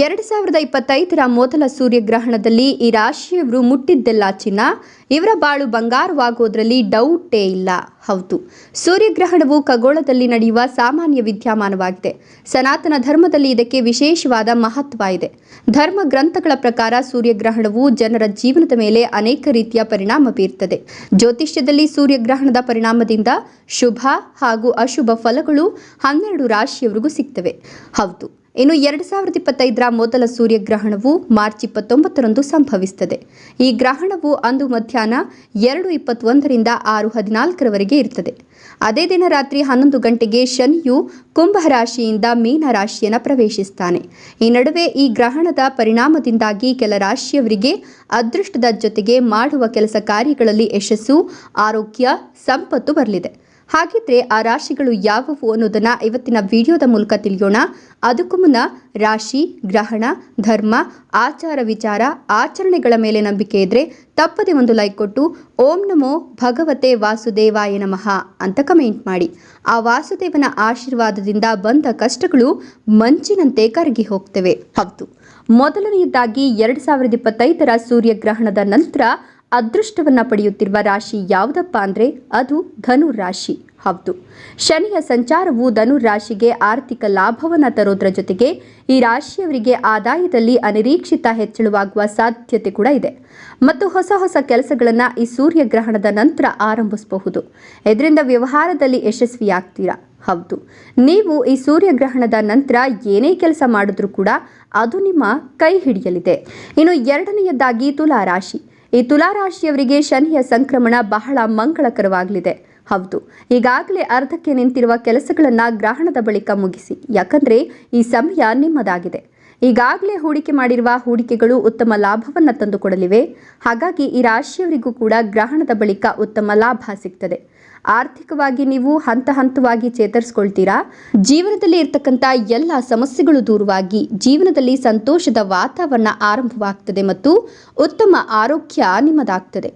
ಎರಡು ಸಾವಿರದ ಇಪ್ಪತ್ತೈದರ ಮೊದಲ ಸೂರ್ಯಗ್ರಹಣದಲ್ಲಿ ಈ ರಾಶಿಯವರು ಮುಟ್ಟಿದ್ದೆಲ್ಲ ಚಿನ್ನ. ಇವರ ಬಾಳು ಬಂಗಾರವಾಗೋದ್ರಲ್ಲಿ ಡೌಟೇ ಇಲ್ಲ. ಹೌದು, ಸೂರ್ಯಗ್ರಹಣವು ಖಗೋಳದಲ್ಲಿ ನಡೆಯುವ ಸಾಮಾನ್ಯ ವಿದ್ಯಮಾನವಾಗಿದೆ. ಸನಾತನ ಧರ್ಮದಲ್ಲಿ ಇದಕ್ಕೆ ವಿಶೇಷವಾದ ಮಹತ್ವ ಇದೆ. ಧರ್ಮ ಗ್ರಂಥಗಳ ಪ್ರಕಾರ ಸೂರ್ಯಗ್ರಹಣವು ಜನರ ಜೀವನದ ಮೇಲೆ ಅನೇಕ ರೀತಿಯ ಪರಿಣಾಮ ಬೀರುತ್ತದೆ ಜ್ಯೋತಿಷ್ಯದಲ್ಲಿ ಸೂರ್ಯಗ್ರಹಣದ ಪರಿಣಾಮದಿಂದ ಶುಭ ಹಾಗೂ ಅಶುಭ ಫಲಗಳು ಹನ್ನೆರಡು ರಾಶಿಯವರಿಗೂ ಸಿಗ್ತವೆ. ಹೌದು ಇನ್ನು ಎರಡು ಸಾವಿರದ ಇಪ್ಪತ್ತೈದರ ಮೊದಲ ಸೂರ್ಯಗ್ರಹಣವು ಮಾರ್ಚ್ ಇಪ್ಪತ್ತೊಂಬತ್ತರಂದು ಸಂಭವಿಸುತ್ತದೆ. ಈ ಗ್ರಹಣವು ಅಂದು ಮಧ್ಯಾಹ್ನ ಎರಡು ಇಪ್ಪತ್ತೊಂದರಿಂದ ಆರು ಹದಿನಾಲ್ಕರವರೆಗೆ ಇರುತ್ತದೆ. ಅದೇ ದಿನ ರಾತ್ರಿ ಹನ್ನೊಂದು ಗಂಟೆಗೆ ಶನಿಯು ಕುಂಭ ರಾಶಿಯಿಂದ ಮೀನ ರಾಶಿಯನ್ನು ಪ್ರವೇಶಿಸ್ತಾನೆ. ಈ ನಡುವೆ ಈ ಗ್ರಹಣದ ಪರಿಣಾಮದಿಂದಾಗಿ ಕೆಲ ರಾಶಿಯವರಿಗೆ ಅದೃಷ್ಟದ ಜೊತೆಗೆ ಮಾಡುವ ಕೆಲಸ ಕಾರ್ಯಗಳಲ್ಲಿ ಯಶಸ್ಸು, ಆರೋಗ್ಯ, ಸಂಪತ್ತು ಬರಲಿದೆ. ಹಾಗಿದ್ರೆ ಆ ರಾಶಿಗಳು ಯಾವುವು ಅನ್ನೋದನ್ನ ಇವತ್ತಿನ ವಿಡಿಯೋದ ಮೂಲಕ ತಿಳಿಯೋಣ. ಅದಕ್ಕೂ ಮುನ್ನ ರಾಶಿ, ಗ್ರಹಣ, ಧರ್ಮ, ಆಚಾರ ವಿಚಾರ, ಆಚರಣೆಗಳ ಮೇಲೆ ನಂಬಿಕೆ ಇದ್ರೆ ತಪ್ಪದೆ ಒಂದು ಲೈಕ್ ಕೊಟ್ಟು ಓಂ ನಮೋ ಭಗವತೆ ವಾಸುದೇವಾಯ ನಮಃ ಅಂತ ಕಮೆಂಟ್ ಮಾಡಿ. ಆ ವಾಸುದೇವನ ಆಶೀರ್ವಾದದಿಂದ ಬಂದ ಕಷ್ಟಗಳು ಮಂಚಿನಂತೆ ಕರಗಿ ಹೋಗ್ತವೆ. ಹೌದು. ಮೊದಲನೆಯದಾಗಿ ಎರಡು ಸಾವಿರದ ಇಪ್ಪತ್ತೈದರ ಸೂರ್ಯಗ್ರಹಣದ ನಂತರ ಅದೃಷ್ಟವನ್ನ ಪಡೆಯುತ್ತಿರುವ ರಾಶಿ ಯಾವುದಪ್ಪ ಅಂದರೆ ಅದು ಧನು ರಾಶಿ. ಹೌದು. ಶನಿಯ ಸಂಚಾರವು ಧನು ರಾಶಿಗೆ ಆರ್ಥಿಕ ಲಾಭವನ್ನು ತರೋದ್ರ ಜೊತೆಗೆ ಈ ರಾಶಿಯವರಿಗೆ ಆದಾಯದಲ್ಲಿ ಅನಿರೀಕ್ಷಿತ ಹೆಚ್ಚಳವಾಗುವ ಸಾಧ್ಯತೆ ಕೂಡ ಇದೆ. ಮತ್ತು ಹೊಸ ಹೊಸ ಕೆಲಸಗಳನ್ನು ಈ ಸೂರ್ಯಗ್ರಹಣದ ನಂತರ ಆರಂಭಿಸಬಹುದು. ಇದರಿಂದ ವ್ಯವಹಾರದಲ್ಲಿ ಯಶಸ್ವಿಯಾಗ್ತೀರಾ? ಹೌದು. ನೀವು ಈ ಸೂರ್ಯಗ್ರಹಣದ ನಂತರ ಏನೇ ಕೆಲಸ ಮಾಡಿದ್ರೂ ಕೂಡ ಅದು ನಿಮ್ಮ ಕೈ ಹಿಡಿಯಲಿದೆ. ಇನ್ನು ಎರಡನೆಯದಾಗಿ ತುಲಾ ರಾಶಿ ಈ ತುಲಾರಾಶಿಯವರಿಗೆ ಶನಿಯ ಸಂಕ್ರಮಣ ಬಹಳ ಮಂಗಳಕರವಾಗಲಿದೆ. ಹೌದು. ಈಗಾಗಲೇ ಅರ್ಧಕ್ಕೆ ನಿಂತಿರುವ ಕೆಲಸಗಳನ್ನು ಗ್ರಹಣದ ಬಳಿಕ ಮುಗಿಸಿ. ಯಾಕಂದ್ರೆ ಈ ಸಮಯ ನಿಮ್ಮದಾಗಿದೆ. ಈಗಾಗಲೇ ಹೂಡಿಕೆ ಮಾಡಿರುವ ಹೂಡಿಕೆಗಳು ಉತ್ತಮ ಲಾಭವನ್ನು ತಂದುಕೊಡಲಿವೆ. ಹಾಗಾಗಿ ಈ ರಾಶಿಯವರಿಗೂ ಕೂಡ ಗ್ರಹಣದ ಬಳಿಕ ಉತ್ತಮ ಲಾಭ ಸಿಗ್ತದೆ. ಆರ್ಥಿಕವಾಗಿ ನೀವು ಹಂತ ಹಂತವಾಗಿ ಚೇತರಿಸ್ಕೊಳ್ತೀರಾ? ಜೀವನದಲ್ಲಿ ಇರ್ತಕ್ಕಂಥ ಎಲ್ಲ ಸಮಸ್ಯೆಗಳು ದೂರವಾಗಿ ಜೀವನದಲ್ಲಿ ಸಂತೋಷದ ವಾತಾವರಣ ಆರಂಭವಾಗ್ತದೆ ಮತ್ತು ಉತ್ತಮ ಆರೋಗ್ಯ ನಿಮ್ಮದಾಗ್ತದೆ.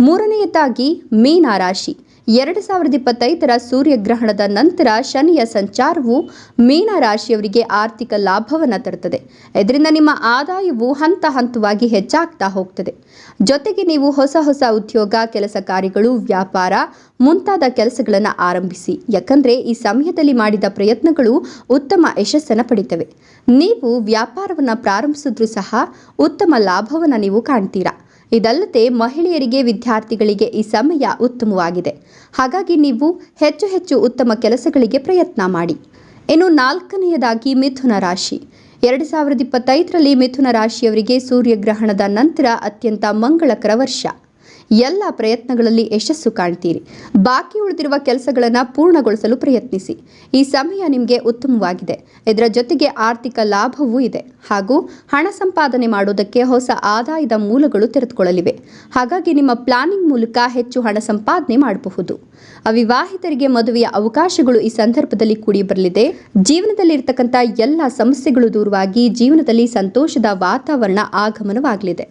ಮೂರನೆಯದಾಗಿ ಮೀನ ರಾಶಿ. ಎರಡು ಸಾವಿರದ ಇಪ್ಪತ್ತೈದರ ಸೂರ್ಯಗ್ರಹಣದ ನಂತರ ಶನಿಯ ಸಂಚಾರವು ಮೀನ ರಾಶಿಯವರಿಗೆ ಆರ್ಥಿಕ ಲಾಭವನ್ನು ತರುತ್ತದೆ ಇದರಿಂದ ನಿಮ್ಮ ಆದಾಯವು ಹಂತ ಹಂತವಾಗಿ ಹೆಚ್ಚಾಗ್ತಾ ಹೋಗ್ತದೆ. ಜೊತೆಗೆ ನೀವು ಹೊಸ ಹೊಸ ಉದ್ಯೋಗ, ಕೆಲಸ ಕಾರ್ಯಗಳು, ವ್ಯಾಪಾರ ಮುಂತಾದ ಕೆಲಸಗಳನ್ನು ಆರಂಭಿಸಿ. ಯಾಕಂದರೆ ಈ ಸಮಯದಲ್ಲಿ ಮಾಡಿದ ಪ್ರಯತ್ನಗಳು ಉತ್ತಮ ಯಶಸ್ಸನ್ನು ಪಡಿತವೆ. ನೀವು ವ್ಯಾಪಾರವನ್ನು ಪ್ರಾರಂಭಿಸಿದ್ರೂ ಸಹ ಉತ್ತಮ ಲಾಭವನ್ನು ನೀವು ಕಾಣ್ತೀರಾ. ಇದಲ್ಲದೆ ಮಹಿಳೆಯರಿಗೆ, ವಿದ್ಯಾರ್ಥಿಗಳಿಗೆ ಈ ಸಮಯ ಉತ್ತಮವಾಗಿದೆ. ಹಾಗಾಗಿ ನೀವು ಹೆಚ್ಚು ಹೆಚ್ಚು ಉತ್ತಮ ಕೆಲಸಗಳಿಗೆ ಪ್ರಯತ್ನ ಮಾಡಿ. ಇನ್ನು ನಾಲ್ಕನೆಯದಾಗಿ ಮಿಥುನ ರಾಶಿ. ಎರಡು ಸಾವಿರದ ಇಪ್ಪತ್ತೈದರಲ್ಲಿ ಮಿಥುನ ರಾಶಿಯವರಿಗೆ ಸೂರ್ಯಗ್ರಹಣದ ನಂತರ ಅತ್ಯಂತ ಮಂಗಳಕರ ವರ್ಷ. ಎಲ್ಲ ಪ್ರಯತ್ನಗಳಲ್ಲಿ ಯಶಸ್ಸು ಕಾಣ್ತೀರಿ. ಬಾಕಿ ಉಳಿದಿರುವ ಕೆಲಸಗಳನ್ನು ಪೂರ್ಣಗೊಳಿಸಲು ಪ್ರಯತ್ನಿಸಿ. ಈ ಸಮಯ ನಿಮಗೆ ಉತ್ತಮವಾಗಿದೆ. ಇದರ ಜೊತೆಗೆ ಆರ್ಥಿಕ ಲಾಭವೂ ಇದೆ. ಹಾಗೂ ಹಣ ಸಂಪಾದನೆ ಮಾಡೋದಕ್ಕೆ ಹೊಸ ಆದಾಯದ ಮೂಲಗಳು ತೆರೆದುಕೊಳ್ಳಲಿವೆ. ಹಾಗಾಗಿ ನಿಮ್ಮ ಪ್ಲಾನಿಂಗ್ ಮೂಲಕ ಹೆಚ್ಚು ಹಣ ಸಂಪಾದನೆ ಮಾಡಬಹುದು. ಅವಿವಾಹಿತರಿಗೆ ಮದುವೆಯ ಅವಕಾಶಗಳು ಈ ಸಂದರ್ಭದಲ್ಲಿ ಕೂಡಿ ಬರಲಿದೆ ಜೀವನದಲ್ಲಿ ಇರತಕ್ಕಂಥ ಎಲ್ಲ ಸಮಸ್ಯೆಗಳು ದೂರವಾಗಿ ಜೀವನದಲ್ಲಿ ಸಂತೋಷದ ವಾತಾವರಣ ಆಗಮನವಾಗಲಿದೆ.